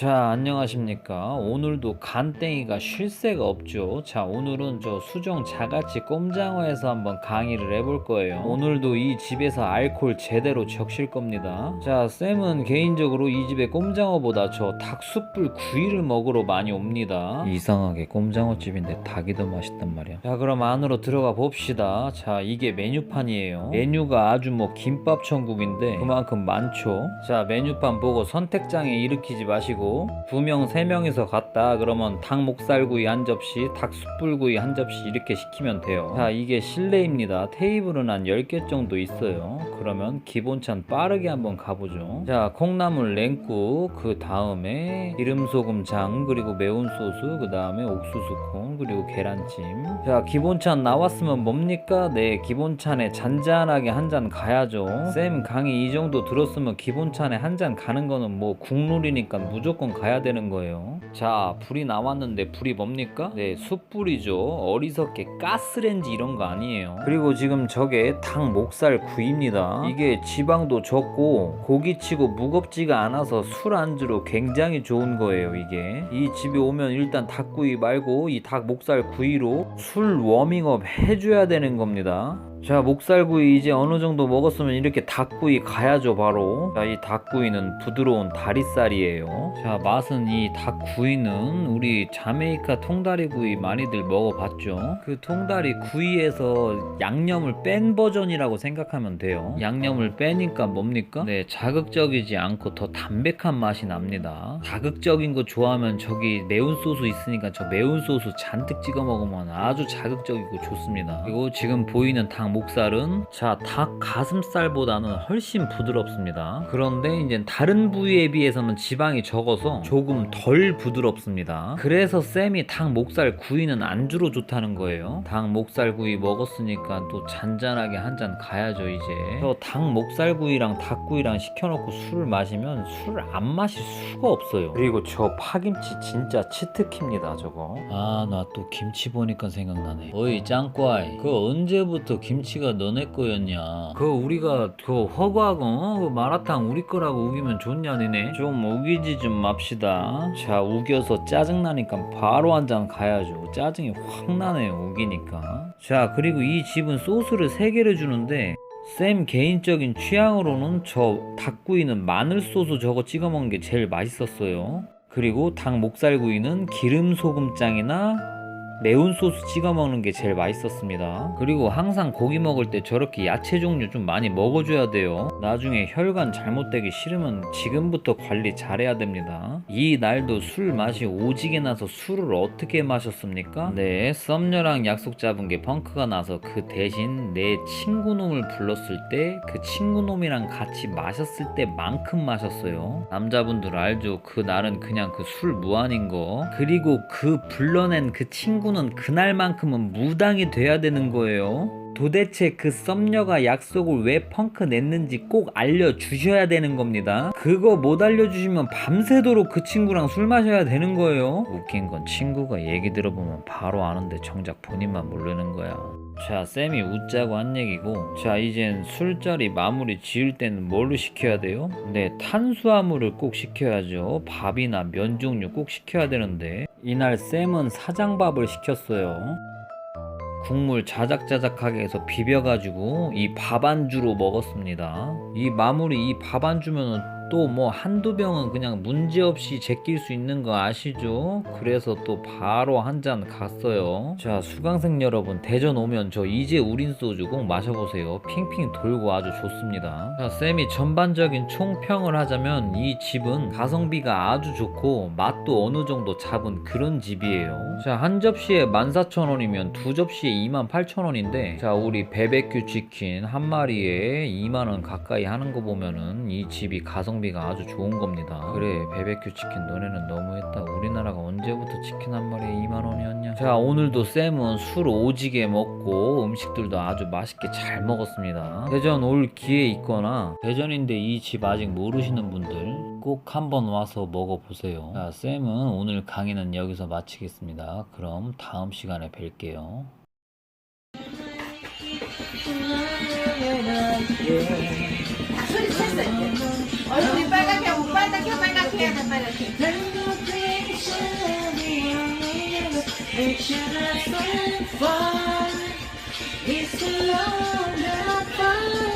자, 안녕하십니까. 오늘도 간땡이가 쉴 새가 없죠. 자, 오늘은 저 수정 자갈치 꼼장어에서 한번 강의를 해볼 거예요. 오늘도 이 집에서 알콜 제대로 적실 겁니다. 자, 쌤은 개인적으로 이 집에 꼼장어보다 저 닭숯불 구이를 먹으러 많이 옵니다. 이상하게 꼼장어 집인데 닭이 더 맛있단 말이야. 자, 그럼 안으로 들어가 봅시다. 자, 이게 메뉴판이에요. 메뉴가 아주 뭐 김밥 천국인데 그만큼 많죠. 자, 메뉴판 보고 선택장애 일으키지 마시고 두 명, 세 명이서 갔다 그러면 닭 목살구이 한 접시, 닭 숯불구이 한 접시 이렇게 시키면 돼요. 자, 이게 실내입니다. 테이블은 한 10개 정도 있어요. 그러면 기본찬 빠르게 한번 가보죠. 자, 콩나물 냉국, 그 다음에 기름 소금 장, 그리고 매운 소스, 그 다음에 옥수수 콩, 그리고 계란찜. 자, 기본찬 나왔으면 뭡니까? 네, 기본찬에 잔잔하게 한 잔 가야죠. 쌤 강의 이 정도 들었으면 기본찬에 한 잔 가는 거는 뭐 국룰이니까 무조건 가야 되는 거예요. 자, 불이 나왔는데 불이 뭡니까? 네, 숯불이죠. 어리석게 가스렌지 이런 거 아니에요. 그리고 지금 저게 닭 목살 구이입니다. 이게 지방도 적고 고기치고 무겁지가 않아서 술 안주로 굉장히 좋은 거예요, 이게. 이 집에 오면 일단 닭구이 말고 이 닭 목살 구이로 술 워밍업 해줘야 되는 겁니다. 자 목살구이 이제 어느 정도 먹었으면 이렇게 닭구이 가야죠 바로. 자 이 닭구이는 부드러운 다리살이에요. 자 맛은 이 닭구이는 우리 자메이카 통다리구이 많이들 먹어봤죠? 그 통다리 구이에서 양념을 뺀 버전이라고 생각하면 돼요. 양념을 빼니까 뭡니까? 네 자극적이지 않고 더 담백한 맛이 납니다. 자극적인 거 좋아하면 저기 매운 소스 있으니까 저 매운 소스 잔뜩 찍어 먹으면 아주 자극적이고 좋습니다. 그리고 지금 보이는 닭 목살은 자 닭 가슴살보다는 훨씬 부드럽습니다. 그런데 이제 다른 부위에 비해서는 지방이 적어서 조금 덜 부드럽습니다. 그래서 쌤이 닭 목살 구이는 안주로 좋다는 거예요. 닭 목살 구이 먹었으니까 또 잔잔하게 한 잔 가야죠 이제. 저닭 목살 구이랑 닭 구이랑 시켜놓고 술을 마시면 술안 마실 수가 없어요. 그리고 저 파김치 진짜 치트키입니다 저거. 아 나 또 김치 보니까 생각나네. 어이 짱꼬아이 그 언제부터 김치 가 너네 거였냐? 그 우리가 그 허구하고 어? 그 마라탕 우리 거라고 우기면 좋냐 니네? 좀 우기지 좀 맙시다. 자 우겨서 짜증 나니까 바로 한 잔 가야죠. 짜증이 확 나네요 우기니까. 자 그리고 이 집은 소스를 세 개를 주는데 쌤 개인적인 취향으로는 저 닭구이는 마늘 소스 저거 찍어 먹는 게 제일 맛있었어요. 그리고 닭 목살구이는 기름 소금장이나 매운 소스 찍어 먹는 게 제일 맛있었습니다. 그리고 항상 고기 먹을 때 저렇게 야채 종류 좀 많이 먹어줘야 돼요. 나중에 혈관 잘못되기 싫으면 지금부터 관리 잘해야 됩니다. 이 날도 술 맛이 오지게 나서 술을 어떻게 마셨습니까? 네, 썸녀랑 약속 잡은 게 펑크가 나서 그 대신 내 친구놈을 불렀을 때 그 친구놈이랑 같이 마셨을 때만큼 마셨어요. 남자분들 알죠? 그 날은 그냥 그 술 무한인 거. 그리고 그 불러낸 그 친구 는 그날만큼은 무당이 돼야 되는 거예요. 도대체 그 썸녀가 약속을 왜 펑크 냈는지 꼭 알려주셔야 되는 겁니다. 그거 못 알려주시면 밤새도록 그 친구랑 술 마셔야 되는 거예요. 웃긴 건 친구가 얘기 들어보면 바로 아는데 정작 본인만 모르는 거야. 자, 쌤이 웃자고 한 얘기고, 자, 이젠 술자리 마무리 지을 때는 뭘로 시켜야 돼요? 네, 탄수화물을 꼭 시켜야죠. 밥이나 면 종류 꼭 시켜야 되는데, 이날 쌤은 사장밥을 시켰어요. 국물 자작자작하게 해서 비벼가지고 이 밥 안주로 먹었습니다. 이 마무리 이 밥 안 주면은 또 뭐 한두 병은 그냥 문제없이 제낄 수 있는 거 아시죠? 그래서 또 바로 한 잔 갔어요. 자, 수강생 여러분, 대전 오면 저 이제 우린 소주 꼭 마셔보세요. 핑핑 돌고 아주 좋습니다. 자, 쌤이 전반적인 총평을 하자면 이 집은 가성비가 아주 좋고 맛도 어느 정도 잡은 그런 집이에요. 자, 한 접시에 14,000원이면 두 접시에 28,000원인데 자, 우리 베베큐 치킨 한 마리에 2만원 가까이 하는 거 보면은 이 집이 가성비가 아주 좋은 겁니다. 그래, 베베큐 치킨 너네는 너무했다. 우리나라가 언제부터 치킨 한 마리에 2만 원이었냐? 자, 오늘도 쌤은 술 오지게 먹고 음식들도 아주 맛있게 잘 먹었습니다. 대전 올 기회 있거나 대전인데 이 집 아직 모르시는 분들 꼭 한번 와서 먹어보세요. 자, 쌤은 오늘 강의는 여기서 마치겠습니다. 그럼 다음 시간에 뵐게요. 소 It's a long, long, long.